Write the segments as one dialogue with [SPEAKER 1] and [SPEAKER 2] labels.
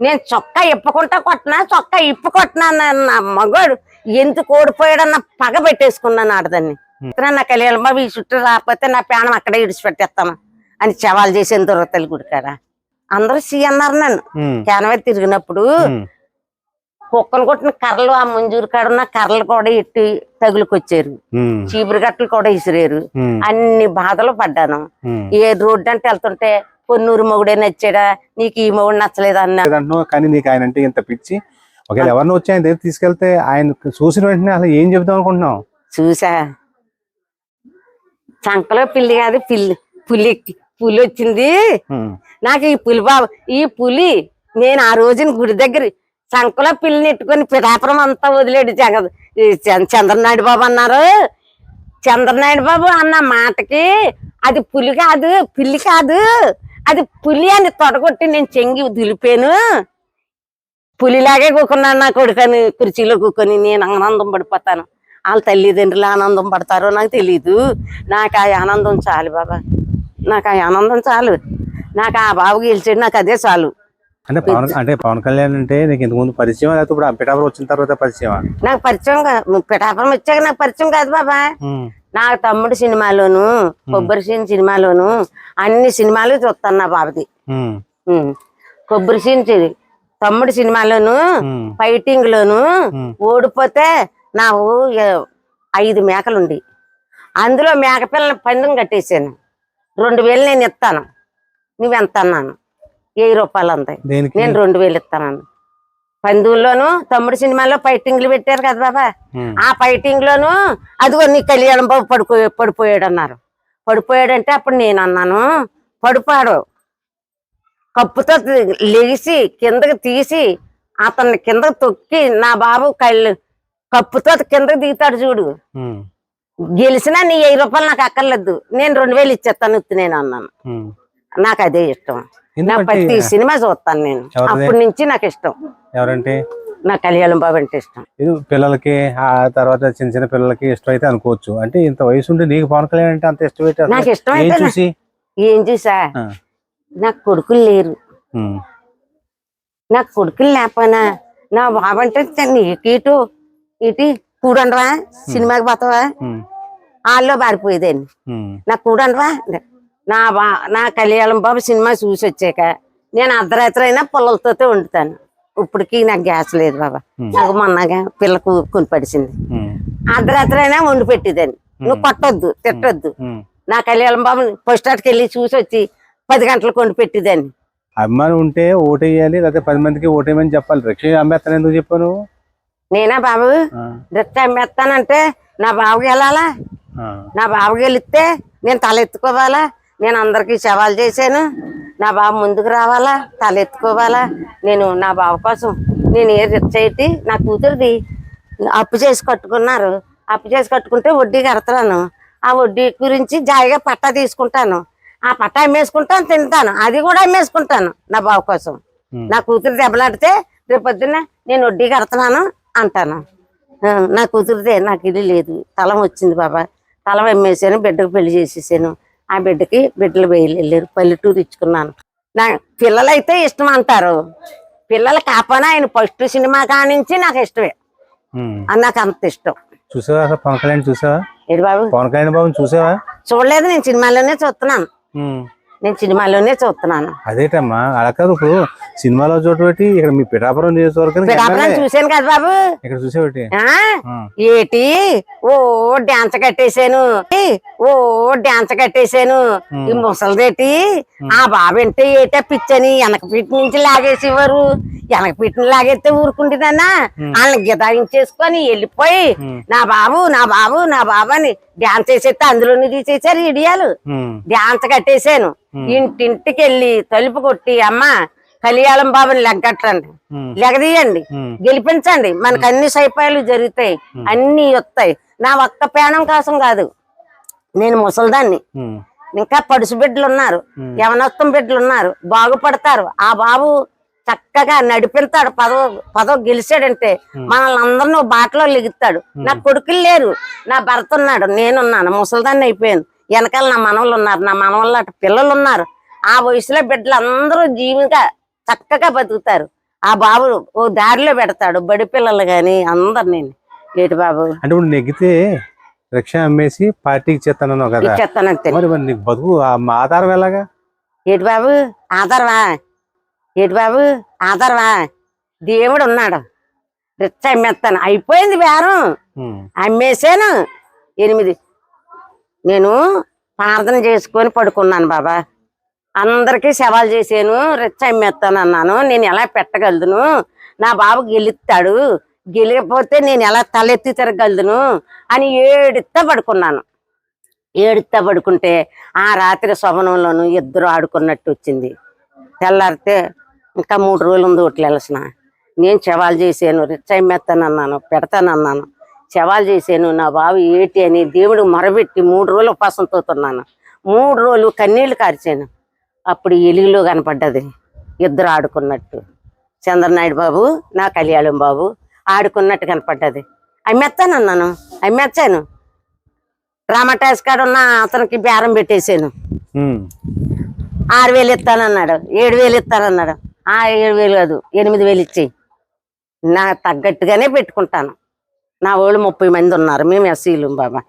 [SPEAKER 1] నేను చొక్కా ఇప్పకుంటా కొట్టినా చొక్కా ఇప్పు కొట్టినా నా మగోడు ఎందుకు ఓడిపోయాడన్న పగ పెట్టేసుకున్నాను ఆడదాన్ని నా కళ్యాణం బాబు ఈ చుట్టూ రాకపోతే నా ప్రాణం అక్కడే ఇడిచిపెట్టేస్తాను అని చవాలు చేసిన దొరకతల్లి గుడి కాడ. అందరూ సీ అన్నారు నన్ను కేనవే తిరిగినప్పుడు
[SPEAKER 2] ఉమ్,
[SPEAKER 1] కుక్కను కొట్టిన కర్రలు ఆ ముంజూరు కాడ ఉన్న కర్రలు కూడా ఎట్టి తగులుకొచ్చారు. చీపురు గట్టలు కూడా ఇసిరారు. అన్ని బాధలు పడ్డాను. ఏ రోడ్డు అంటే వెళ్తుంటే పొన్నూరు మొగుడే నచ్చాడా? నీకు ఈ మొగుడు నచ్చలేదా అన్న.
[SPEAKER 2] కానీ నీకు ఆయన అంటే ఇంత పిచ్చి. ఒకవేళ ఎవరిని వచ్చి ఆయన దగ్గర తీసుకెళ్తే ఆయన చూసిన వెంటనే అసలు ఏం చెప్దాం అనుకుంటున్నావు?
[SPEAKER 1] చూసా. చంకలో పిల్లి కాదు పిల్లి పులి పులి వచ్చింది. నాకు ఈ పులి బాబు ఈ పులి నేను ఆ రోజున గుడి దగ్గర చంకలో పిల్లిని ఎట్టుకొని పిఠాపురం అంతా వదిలేడు జగ చంద్రనాయుడు బాబు అన్నారు. చంద్రనాయుడు బాబు అన్న మాటకి అది పులి కాదు పిల్లి కాదు. అది పులి అని తొడగొట్టి నేను చెంగి దులిపాను. పులిలాగే కూకున్నాను నా కొడుకని కుర్చీలో కూకొని నేను ఆనందం పడిపోతాను. వాళ్ళ తల్లిదండ్రులు ఆనందం పడతారో నాకు తెలియదు నాకు ఆ ఆనందం చాలు బాబా. నాకు ఆ ఆనందం చాలు. నాకు ఆ బాబు గెలిచాడు నాకు అదే చాలు.
[SPEAKER 2] అంటే పవన్ అంటే పవన్ కళ్యాణ్ అంటే నీకు ఇంతకు ముందు పరిచయం లేకపోతే ఇప్పుడు అంపేటాపురం వచ్చిన తర్వాత పరిచయమా?
[SPEAKER 1] నాకు పరిచయం కాదు పిఠాపురం వచ్చాక నాకు పరిచయం కాదు బాబా. నా తమ్ముడు సినిమాలోను కొబ్బరి సీన్ సినిమాలోను అన్ని సినిమాలు చూస్తాను నా బాబుది. కొబ్బరి సీన్ తమ్ముడు సినిమాలోను ఫైటింగ్ లోను. ఓడిపోతే నాకు ఐదు మేకలుండి అందులో మేక పిల్లని పందెం కట్టేసాను రెండు వేలు నేను ఇస్తాను. నువ్వెంత అన్నాను వెయ్యి రూపాయలు
[SPEAKER 2] దేనికి?
[SPEAKER 1] నేను రెండు వేలు ఇస్తాను పందుల్లోను తమ్ముడు సినిమాలో ఫైటింగ్లు పెట్టారు కదా బాబా. ఆ ఫైటింగ్ లోను అదిగో నీ కళ్యాణం బాబు పడుకో పడిపోయాడు అన్నారు పడిపోయాడంటే అప్పుడు నేను అన్నాను పడిపోయాడు కప్పుతో లెగిసి కిందకి తీసి అతన్ని కిందకి తొక్కి నా బాబు కళ్ళు కప్పుతో కిందకి దిగుతాడు చూడు. గెలిచినా నీ వెయ్యి రూపాయలు నాకు అక్కర్లేదు. నేను రెండు వేలు ఇచ్చేస్తాను నేను అన్నాను. నాకు అదే ఇష్టం నా ప్రతి సినిమా చూస్తాను నేను? అప్పటి నుంచి నాకు ఇష్టం
[SPEAKER 2] ఎవరంటే?
[SPEAKER 1] నా కళ్యాణం బాబు అంటే ఇష్టం.
[SPEAKER 2] ఇది పిల్లలకి ఆ తర్వాత చిన్న చిన్న పిల్లలకి ఇష్టం అయితే అనుకోవచ్చు. అంటే ఇంత వయసు నీకు పవన్ కళ్యాణ్ అంటే అంత ఇష్టం
[SPEAKER 1] నాకు ఇష్టం
[SPEAKER 2] ఏం
[SPEAKER 1] అయితే
[SPEAKER 2] చూసి?
[SPEAKER 1] ఏం చూసా? నాకు కొడుకులు లేరు. నాకు కొడుకులు లేకపోయినా నా బాబు అంటే ఇటు ఇటు కూడండ్రా సినిమాకి పోతావా?
[SPEAKER 2] ఉమ్,
[SPEAKER 1] వాళ్ళలో పారిపోయేదాన్ని. నాకు కూడండ్రా నా బా నా కళ్యాణం బాబు సినిమా చూసి వచ్చాక నేను అర్ధరాత్రి అయినా పుల్లలతో వండుతాను. ఇప్పటికి నాకు గ్యాస్ లేదు బాబా. నాకు మొన్నగా పిల్లకు కొని పడిసింది. అర్ధరాత్రి అయినా వండి పెట్టేదాన్ని. నువ్వు కొట్టొద్దు తిట్టొద్దు. నా కళ్యాణం బాబు ఫస్ట్ స్టార్ట్కి వెళ్ళి చూసి వచ్చి పది గంటలకు వండి పెట్టేదాన్ని.
[SPEAKER 2] అభిమానం ఉంటే ఓటేయాలి లేకపోతే పది మందికి ఓటేయమని చెప్పాలి. రక్షణ అమ్మేస్తాను ఎందుకు చెప్పాను
[SPEAKER 1] నేనా బాబు? రిక్షా అమ్మేస్తానంటే నా బాబుకి వెళ్ళాలా? నా బాబుకి వెళితే నేను తల ఎత్తుకోవాలా నేను అందరికి సవాల్ చేశాను. నా బాబు ముందుకు రావాలా? తల ఎత్తుకోవాలా? నేను నా బాబు కోసం నేను ఏ రిక్షా ఎట్టి నా కూతురిది అప్పు చేసి కట్టుకున్నారు. అప్పు చేసి కట్టుకుంటే వడ్డీ కడతాను. ఆ వడ్డీ గురించి జాయిగా పట్టా తీసుకుంటాను. ఆ పట్టా అమ్మేసుకుంటాను తింటాను. అది కూడా అమ్మేసుకుంటాను నా బాబు కోసం. నా కూతురు దెబ్బలాడితే రేపు పొద్దున్న నేను వడ్డీ కడుతున్నాను అంటాను. నా కూతురిదే నాకు ఇది లేదు. తలం వచ్చింది బాబా. తలం అమ్మేసాను బిడ్డకు పెళ్ళి చేసేసాను. ఆ బిడ్డకి బిడ్డలు వేయలు వెళ్ళారు. పల్లెటూరు ఇచ్చుకున్నాను. నా పిల్లలైతే ఇష్టం అంటారు. పిల్లలు కాకపోయినా ఆయన ఫస్ట్ సినిమా కానించి నాకు ఇష్టమే. నాకు అంత ఇష్టం.
[SPEAKER 2] చూసావా పవన్ కళ్యాణ్ చూసావా?
[SPEAKER 1] ఏడు బాబు?
[SPEAKER 2] పవన్ కళ్యాణ్ బాబుని చూసావా?
[SPEAKER 1] చూడలేదు నేను సినిమాలోనే చూస్తున్నాను. నేను సినిమాలోనే చూస్తున్నాను.
[SPEAKER 2] అదేటమ్మా అలా కాదు ఇప్పుడు సినిమాలో చోటు ఇక్కడ మీ పిఠాపురం.
[SPEAKER 1] చూశాను కదా బాబు.
[SPEAKER 2] ఇక్కడ చూసేవాటి?
[SPEAKER 1] ఏటి? ఓ డాన్స్ కట్టేశాను. ఓ డాన్స్ కట్టేశాను. ఈ ముసలిదేటి? ఆ బాబు అంటే ఏటా పిచ్చని. వెనక పిట్టి నుంచి లాగేసేవారు వెనక పిట్టిని లాగేస్తే ఊరుకుంటుందన్నా వాళ్ళని గిదాయించేసుకొని వెళ్ళిపోయి నా బాబు నా బాబు నా బాబు అని డాన్స్ వేసేస్తే అందులోని తీసేసారు ఇడియాలు. డాన్స్ కట్టేశాను. ఇంటింటికి వెళ్ళి తలుపు కొట్టి అమ్మ కలియాలం బాబుని లెగ్గట్టండి. లెగదీయండి. గెలిపించండి. మనకు అన్ని సైపాయాలు జరుగుతాయి. అన్ని వస్తాయి. నా ఒక్క పేణం కోసం కాదు. నేను ముసలిదాన్ని. ఇంకా పడుసు బిడ్డలు ఉన్నారు యవనత్వం బిడ్డలు ఉన్నారు బాగుపడతారు. ఆ బాబు చక్కగా నడిపిస్తాడు పదవ పదవ గెలిచాడంటే మనల్ని అందరినీ బాటలో లెగుతాడు. నా కొడుకులు లేరు. నా భర్త ఉన్నాడు. నేనున్నాను. ముసలిదాన్ని అయిపోయాను. వెనకాల నా మనవలు ఉన్నారు. నా అటు పిల్లలు ఉన్నారు. ఆ వయసులో బిడ్డలు అందరూ జీవిగా చక్కగా బతుకుతారు. ఆ బాబు ఓ దారిలో పెడతాడు. బడి పిల్లలు గాని అందరినీ. ఏటి బాబు?
[SPEAKER 2] అంటే ఇప్పుడు నెగ్గితే రిక్షా అమ్మేసి పార్టీకి చేస్తానన్నావు కదా.
[SPEAKER 1] ఇచ్చేస్తానంతే
[SPEAKER 2] మరి మరి నీకు బతుకు ఆధారం ఎలాగా?
[SPEAKER 1] ఏటి బాబు? ఆధారవా ఏటి బాబు? ఆధారవా దేవుడు ఉన్నాడు. రిచ్చ అమ్మేస్తాను. అయిపోయింది బేరం.
[SPEAKER 2] ఉమ్,
[SPEAKER 1] అమ్మేసాను ఎనిమిది. నేను ప్రార్థన చేసుకొని పడుకున్నాను బాబా. అందరికీ సవాల్ చేశాను రిచ్చ అమ్మేస్తాను అన్నాను నేను ఎలా పెట్టగలను? నా బాబు గెలుస్తాడు. గెలికపోతే నేను ఎలా తలెత్తి తిరగలను? అని ఏడుతా పడుకున్నాను. ఏడుతా పడుకుంటే ఆ రాత్రి శవనంలోను ఇద్దరు ఆడుకున్నట్టు వచ్చింది. తెల్లారితే ఇంకా మూడు రోజులు ఉంది ఒకటి వెళ్ళసిన నేను చెవాలు చేశాను రిచ్చ అమ్మేస్తానన్నాను పెడతానన్నాను. చెవాలు చేశాను నా బాబు ఏటి అని దేవుడు మొరబెట్టి మూడు రోజులు ఉపాసంతో మూడు రోజులు కన్నీళ్ళు కార్చాను. అప్పుడు ఎలుగులో కనపడ్డది. ఇద్దరు ఆడుకున్నట్టు. చంద్రనాయుడు బాబు నా కళ్యాణం బాబు ఆడుకున్నట్టు కనపడ్డది. అమ్మేస్తానన్నాను అమ్మేచ్చాను. రామటాస్ కాడ ఉన్న అతనికి బేరం పెట్టేశాను. ఆరు వేలు ఇస్తానన్నాడు ఏడు వేలు ఇస్తానన్నాడు ఆ ఏడు వేలు కాదు ఎనిమిది వేలు ఇచ్చేయి నా తగ్గట్టుగానే పెట్టుకుంటాను. నా వాళ్ళు ముప్పై మంది ఉన్నారు. మేము ఎస్సీలు బాబా.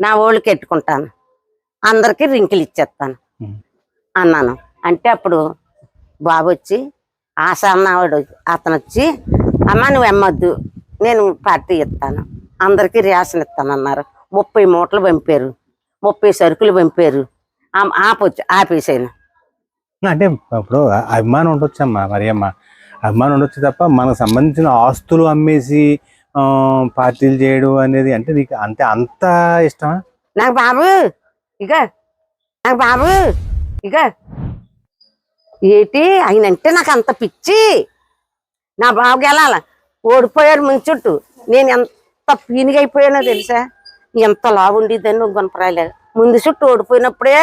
[SPEAKER 1] నా వాళ్ళకి ఎట్టుకుంటాను అందరికి రింకులు ఇచ్చేస్తాను. అన్నాను. అంటే అప్పుడు బాబు వచ్చి ఆశ అన్నవాడు అతను వచ్చి అమ్మ నువ్వు ఎమ్మొద్దు నేను పార్టీ ఇస్తాను. అందరికీ రేషన్ ఇస్తాను అన్నారు ముప్పై మూటలు పంపారు. ముప్పై సరుకులు పంపారు. ఆపొచ్చు ఆపేసాను.
[SPEAKER 2] అంటే ఇప్పుడు అభిమానం ఉండొచ్చమ్మా మరి అమ్మ. అభిమానం ఉండొచ్చు తప్ప మనకు సంబంధించిన ఆస్తులు అమ్మేసి పార్టీలు చేయడం అనేది అంటే నీకు అంతే అంత ఇష్టమా?
[SPEAKER 1] నాకు బాబు ఇక నాకు బాబు. ఇక ఏటి? ఆయన అంటే నాకు అంత పిచ్చి. నా బాబు గెలాల ఓడిపోయారు ముంచుట్టు. నేను ఎంత పీనిగైపోయానో తెలుసా? ఎంత లావు ఉండేదని గుణపరాలేదు ముందు చుట్టూ ఓడిపోయినప్పుడే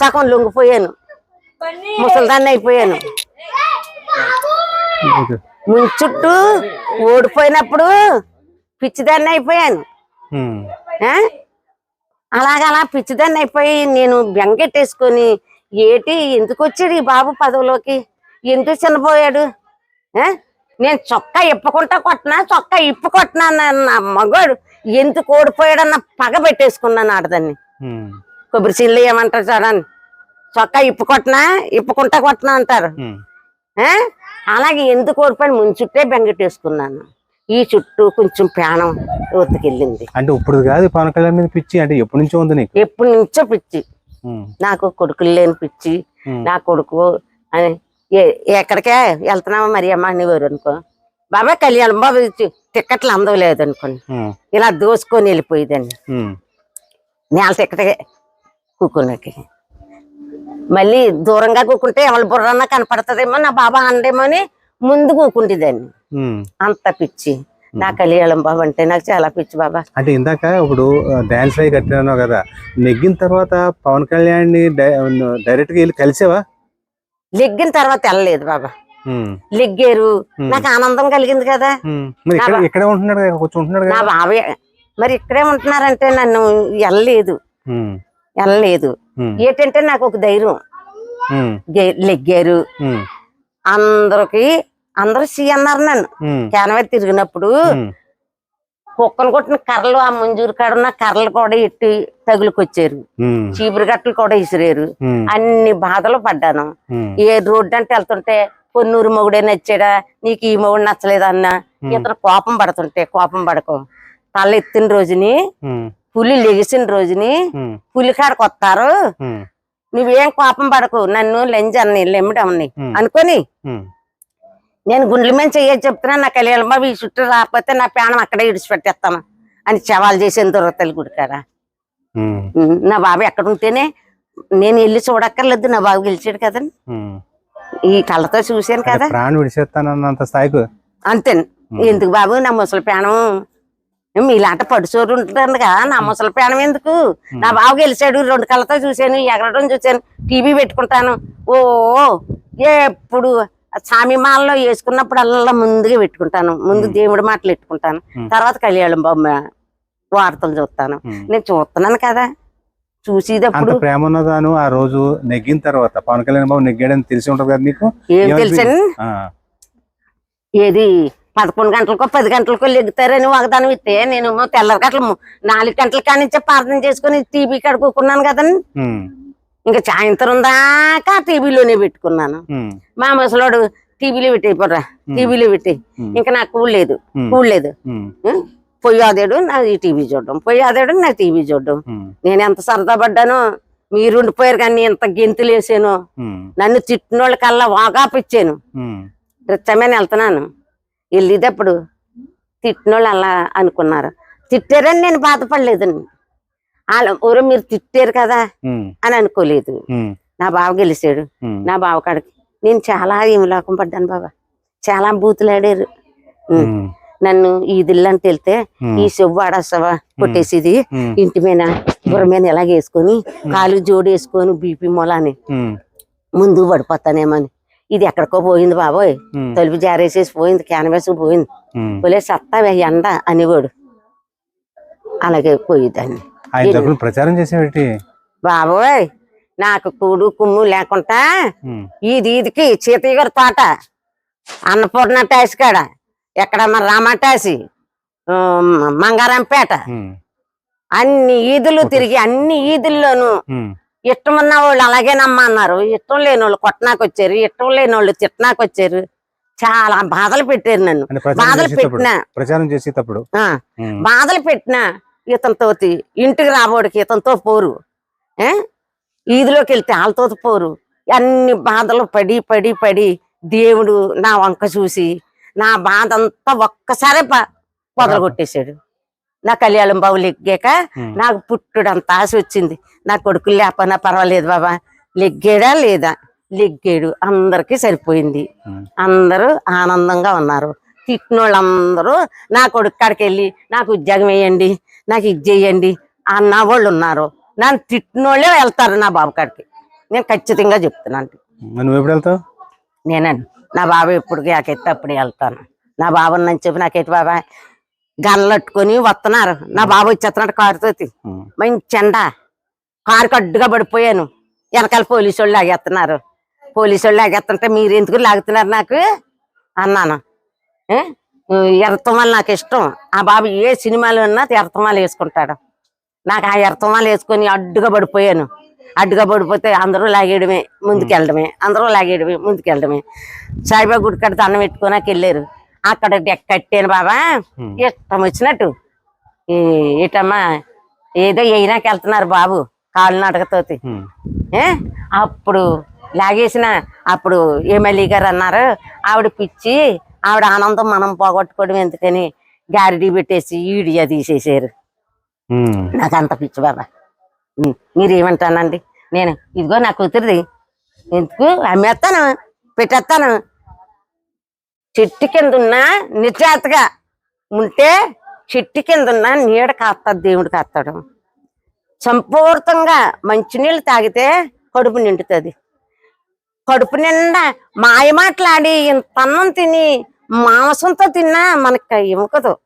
[SPEAKER 1] సగం లొంగిపోయాను. ముసలిదాన్ని అయిపోయాను. ముంచుట్టు ఓడిపోయినప్పుడు పిచ్చిదాన్ని అయిపోయాను. ఆ? అలాగలా పిచ్చిదాన్ని అయిపోయి నేను బెంగెట్టేసుకొని ఏటి ఎందుకు వచ్చాడు ఈ బాబు పదవిలోకి? ఎందుకు చిన్నపోయాడు ఆ? నేను చొక్కా ఇప్పకుంటా కొట్టినా చొక్కా ఇప్పు కొట్టినా నా మగోడు ఎందుకు ఓడిపోయాడన్న పగ పెట్టేసుకున్నాను ఆడదాన్ని కొబ్బరి చిల్లు ఏమంటారు చూడండి చొక్కా ఇప్పు కొట్టినా ఇప్పుకుంటా కొట్టినా అంటారు? అలాగే ఎందుకు ఓడిపోయాడు? ముందు చుట్టే బెంగెట్టేసుకున్నాను. ఈ చుట్టూ కొంచెం ప్రాణం ఒత్తుకెళ్ళింది
[SPEAKER 2] అంటే ఇప్పుడు కాదు పవన్ కళ్యాణ్ మీద పిచ్చి అంటే ఎప్పటి నుంచో ఉంది
[SPEAKER 1] ఎప్పటి నుంచో పిచ్చి. నాకు కొడుకులు లేని పిచ్చి నా కొడుకు అని ఎక్కడికే వెళ్తున్నావా మరి అమ్మ అనేవారు అనుకో. బాబా కళ్యాణం బాబు టిక్కెట్లు అందలేదు అనుకోండి ఇలా దోసుకొని వెళ్ళిపోయేదాన్ని.
[SPEAKER 2] ఉమ్,
[SPEAKER 1] నేల టిక్కెటే కూకున్నకి మళ్ళీ దూరంగా కూకుంటే ఎవరి బుర్రన్నా కనపడుతుందేమో నా బాబా అండేమో అని ముందు కూకుంటేదాన్ని
[SPEAKER 2] ఉమ్.
[SPEAKER 1] అంత పిచ్చి. నా కళ్యాణం బాబు అంటే నాకు చాలా పిచ్చి బాబా.
[SPEAKER 2] అంటే ఇందాక ఇప్పుడు డాన్స్ అయి కట్టినావు కదా నెగ్గిన తర్వాత పవన్ కళ్యాణ్ని డైరెక్ట్గా వెళ్ళి కలిసావా?
[SPEAKER 1] లెగ్గిన తర్వాత వెళ్ళలేదు బాబా. లెగ్గారు నాకు ఆనందం కలిగింది కదా.
[SPEAKER 2] ఇక్కడ ఇక్కడే ఉంటున్నాడు ఉంటున్నాడు
[SPEAKER 1] నా బాబాయ్ మరి ఇక్కడే ఉంటున్నారంటే నన్ను వెళ్ళలేదు. వెళ్ళలేదు. ఏంటంటే నాకు ఒక ధైర్యం. లెగ్గారు అందరికి అందరూ సీ అన్నారు నన్ను. కేనవై తిరిగినప్పుడు
[SPEAKER 2] ఉమ్,
[SPEAKER 1] కుక్కను కొట్టిన కర్రలు ఆ ముంజూరు కాడ ఉన్న కర్రలు కూడా ఎట్టి తగులుకొచ్చారు. చీపురు గట్టలు కూడా ఇసిరారు. అన్ని బాధలు పడ్డాను. ఏ రోడ్డు అంటే వెళ్తుంటే పొన్నూరు మొగుడే నచ్చాడా? నీకు ఈ మొగుడు నచ్చలేదా అన్న ఇతను కోపం పడుతుంటే కోపం పడకు. తల ఎత్తిన రోజుని పులి లెగిసిన రోజుని
[SPEAKER 2] ఉమ్,
[SPEAKER 1] పులికాడకు వస్తారు. నువ్వేం కోపం పడకు. నన్ను లెంజన్ని లెమ్మడమ్మని
[SPEAKER 2] Hmm.
[SPEAKER 1] అనుకొని నేను గుండెల మీద చెయ్యని చెప్తున్నా నా కళ్యాణం బాబు ఈ చుట్టూ రాకపోతే నా ప్రాణం అక్కడే ఇడిచిపెట్టేస్తాను అని చవాలు చేసిన దొరతలు గుడికారా నా బాబు ఎక్కడ ఉంటేనే నేను వెళ్ళి చూడక్కర్లేదు నా బాబు గెలిచాడు కదండి. ఈ కళ్ళతో చూశాను కదా.
[SPEAKER 2] ప్రాణం విడిచేస్తానన్నంత స్థాయికి.
[SPEAKER 1] అంతే ఎందుకు బాబు నా ముసలి ప్రాణం? మీలాంటి పడుచోరు ఉంటుంది కదా నా ముసలి ప్రాణం ఎందుకు? నా బాబు గెలిచాడు రెండు కళ్ళతో చూశాను ఎగరడం చూశాను టీవీ పెట్టుకుంటాను. ఓ ఎప్పుడు స్వామి మాలలో వేసుకున్నప్పుడు అల్లా ముందుగా పెట్టుకుంటాను. ముందు దేవుడి మాటలు పెట్టుకుంటాను. తర్వాత కళ్యాణం బొమ్మ వార్తలు చూస్తాను. నేను చూస్తున్నాను కదా. చూసేటప్పుడు
[SPEAKER 2] ప్రేమ ఉన్నదాను ఆ రోజు నెగ్గిన తర్వాత. పవన్ కళ్యాణ్ బాబు నెగ్గాడని తెలిసి ఉంటది కదా నీకు ఆ,
[SPEAKER 1] ఏది? పదకొండు గంటలకో పది గంటలకో లెగుతారని వాగ్దానం ఇస్తే నేను తెల్లరి గంటలు నాలుగు గంటల కానించే ప్రార్థన చేసుకుని టీవీ కాడ కూకున్నాను కదండి ఇంకా సాయంత్రం దాకా టీవీలోనే పెట్టుకున్నాను. మా ముసలోడు టీవీలో పెట్టేయపోరా టీవీలో పెట్టి. ఇంకా నాకు కూడలేదు. కూడలేదు
[SPEAKER 2] ఉమ్,
[SPEAKER 1] పొయ్యాదేడు నా ఈ టీవీ చూడడం. పొయ్యాదేడు నా టీవీ చూడడం. నేను ఎంత సరదా పడ్డానో మీరు ఉండిపోయారు కానీ ఎంత గెంతులు వేసాను
[SPEAKER 2] ఉమ్,
[SPEAKER 1] నన్ను తిట్టినోళ్ళ కల్లా వాగాపిచ్చాను. రిచ్చమని వెళ్తున్నాను. వెళ్ళేటప్పుడు తిట్టినోళ్ళు అలా అనుకున్నారు. తిట్టారని నేను బాధపడలేదండి. వాళ్ళ ఊరు మీరు తిట్టారు కదా అని అనుకోలేదు. నా బావ గెలిచాడు. నా బావ కాడికి. నేను చాలా ఏమిలాకం పడ్డాను బాబా. చాలా బూతులాడారు. నన్ను ఈ వెళ్తే
[SPEAKER 2] ఉమ్,
[SPEAKER 1] ఈ చెవ్వు ఆడస్తావా కొట్టేసిది ఇంటి మీద బుర్ర మీద ఎలాగ వేసుకొని కాలు జోడేసుకొని బీపీ మొలని. ముందు పడిపోతానేమని. ఇది ఎక్కడికో పోయింది బాబోయ్. తలుపు జారేసేసి పోయింది క్యాన్వాస్ పోయింది. పోలే సత్తా ఎండ అనేవాడు. అలాగే పోయేదాన్ని.
[SPEAKER 2] ఆయన తరపున ప్రచారం చేసేవాటి?
[SPEAKER 1] బాబోయ్ నాకు కూడు కుమ్ము లేకుండా
[SPEAKER 2] ఉమ్,
[SPEAKER 1] ఈది ఈదికి సీతయ్య గారి తోట. అన్నపూర్ణ టాసి కాడ. ఎక్కడ మన రామటాసి మంగారంపేట అన్ని ఈదులు తిరిగి అన్ని ఈదుల్లోనూ ఇష్టం ఉన్న వాళ్ళు అలాగే నమ్మన్నారు ఇష్టం లేని వాళ్ళు కొట్టనాకు వచ్చారు ఇష్టం లేని వాళ్ళు తిట్టనాకు వచ్చారు. చాలా బాధలు పెట్టారు నన్ను. బాధలు పెట్టినా.
[SPEAKER 2] ప్రచారం చేసేటప్పుడు.
[SPEAKER 1] బాధలు పెట్టినా ఇతనితోటి ఇంటికి రాబోడికి ఇతనితో పోరు. ఏ? ఈదిలోకి వెళ్తే వాళ్ళతో పోరు. అన్ని బాధలు పడి పడి పడి దేవుడు నా వంక చూసి నా బాధ అంతా ఒక్కసారే పొదలు కొట్టేశాడు నా కళ్యాణం బావులు ఎక్కాక
[SPEAKER 2] ఉమ్,
[SPEAKER 1] నాకు పుట్టుడంత ఆశ వచ్చింది. నా కొడుకులు లేకపోయినా పర్వాలేదు బాబా. లెగ్గాడా లేదా? లెగ్గాడు. అందరికీ సరిపోయింది. అందరూ ఆనందంగా ఉన్నారు. తిట్టినోళ్ళందరూ నా కొడుకు కాడికి వెళ్ళి నాకు ఉద్యోగం వేయండి నాకు ఇది చేయండి అన్న వాళ్ళు ఉన్నారు. నన్ను తిట్టినోళ్ళే వెళ్తారు నా బాబు కాడికి. నేను ఖచ్చితంగా చెప్తున్నాను
[SPEAKER 2] నువ్వు ఎప్పుడు వెళ్తావు?
[SPEAKER 1] నేనండి. నా బాబు ఎప్పుడు నాకెత్తే అప్పుడు వెళ్తాను. నా బాబు నన్ను చెప్పి నాకెట్టి బాబా? గల్లట్టుకొని వస్తున్నారు. నా బాబు వచ్చేస్తున్నాడు కారుతోటి
[SPEAKER 2] ఉమ్,
[SPEAKER 1] మంచి ఎండ కారుకి అడ్డుగా పడిపోయాను. వెనకాల పోలీసు వాళ్ళు లాగేస్తున్నారు. పోలీసు వాళ్ళు లాగేస్తుంటే మీరు ఎందుకు లాగుతున్నారు నాకు? అన్నాను? ఎర్తమాలు నాకు ఇష్టం. ఆ బాబు ఏ సినిమాలో ఉన్నా ఎర్తమాలు వేసుకుంటాడు. నాకు ఆ ఎర్తమాలు వేసుకొని అడ్డుగా పడిపోయాను. అడ్డుగా పడిపోతే అందరూ లాగేయడమే ముందుకెళ్ళడమే అందరూ లాగేయడమే ముందుకెళ్ళడమే. సాయిబాబా గుడి కాడ దండం పెట్టుకోనాకి వెళ్ళారు. అక్కడ డెక్క కట్టాను బాబా. ఇష్టం వచ్చినట్టు. ఈ ఇటమ్మా ఏదో వేయనాకి వెళ్తున్నారు బాబు
[SPEAKER 2] ఉమ్,
[SPEAKER 1] ఏ? అప్పుడు లాగేసిన అప్పుడు ఎమ్మెల్యే గారు అన్నారు ఆవిడ పిచ్చి ఆవిడ ఆనందం మనం పోగొట్టుకోవడం ఎందుకని గారిడీ పెట్టేసి ఈడియా తీసేసారు నాకు అంత పిచ్చి బాబా. మీరేమంటానండి? నేను ఇదిగో నా కూతురిది. ఎందుకు? అమ్మేస్తాను పెట్టేస్తాను. చెట్టు కింద ఉన్న నిజాతగా ఉంటే చెట్టు కింద ఉన్న నీడ కాస్తాడు దేవుడు కాస్తాడు. సంపూర్తంగా మంచినీళ్ళు తాగితే కడుపు నిండుతుంది. కడుపు నిండా మాయ మాట్లాడి ఇంత అన్నం తిని మాంసంతో తిన్నా మనకి ఎముకదు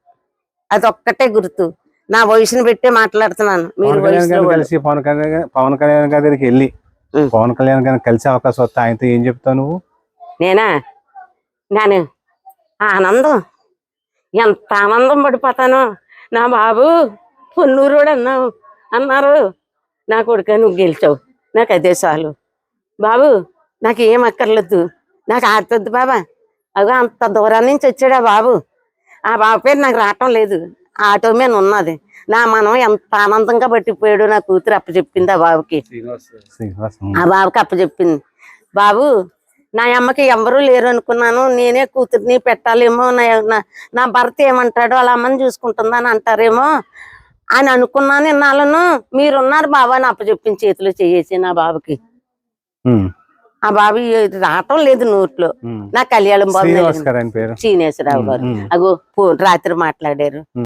[SPEAKER 1] అదొక్కటే గుర్తు. నా వయసుని పెట్టి మాట్లాడుతున్నాను. మీరు.
[SPEAKER 2] కలిసి పవన్ కళ్యాణ్ పవన్ కళ్యాణ్ గారి దగ్గరికి వెళ్ళి. పవన్ కళ్యాణ్ గారిని కలిసే అవకాశం వస్తే ఆయనతో ఏం చెప్తావు నువ్వు?
[SPEAKER 1] నేనా? నేను ఆనందం. ఎంత ఆనందం పడిపోతానో. నా బాబు పొన్నూరుడు అన్నావు. అన్నారు. నా కొడుక నువ్వు గెలిచావు. నాకు అదే చాలు. బాబు నాకు ఏం అక్కర్లేదు. నాకు ఆడుతుంది బాబా. అగో అంత దూరం నుంచి వచ్చాడా బాబు? ఆ బాబు పేరు నాకు రావటం లేదు. ఆటో మీద ఉన్నది. నా మనం ఎంత ఆనందంగా పట్టిపోయాడు నా కూతురు అప్పచెప్పింది ఆ బాబుకి. ఆ బాబుకి అప్పచెప్పింది. బాబు నా అమ్మకి ఎవరూ లేరు అనుకున్నాను. నేనే కూతుర్ని పెట్టాలేమో నా నా- భర్త ఏమంటాడో వాళ్ళ అమ్మని చూసుకుంటుందని అంటారేమో అని అనుకున్నాను. ఇన్నాళ్ళను మీరున్నారు బాబా అని అప్పచెప్పిన చేతిలో చేసి నా బాబుకి. ఆ బాబు రావటం లేదు నోట్లో. నా కళ్యాణం బాబు
[SPEAKER 2] శ్రీనివాస్ గారు.
[SPEAKER 1] అగో రాత్రి మాట్లాడారు.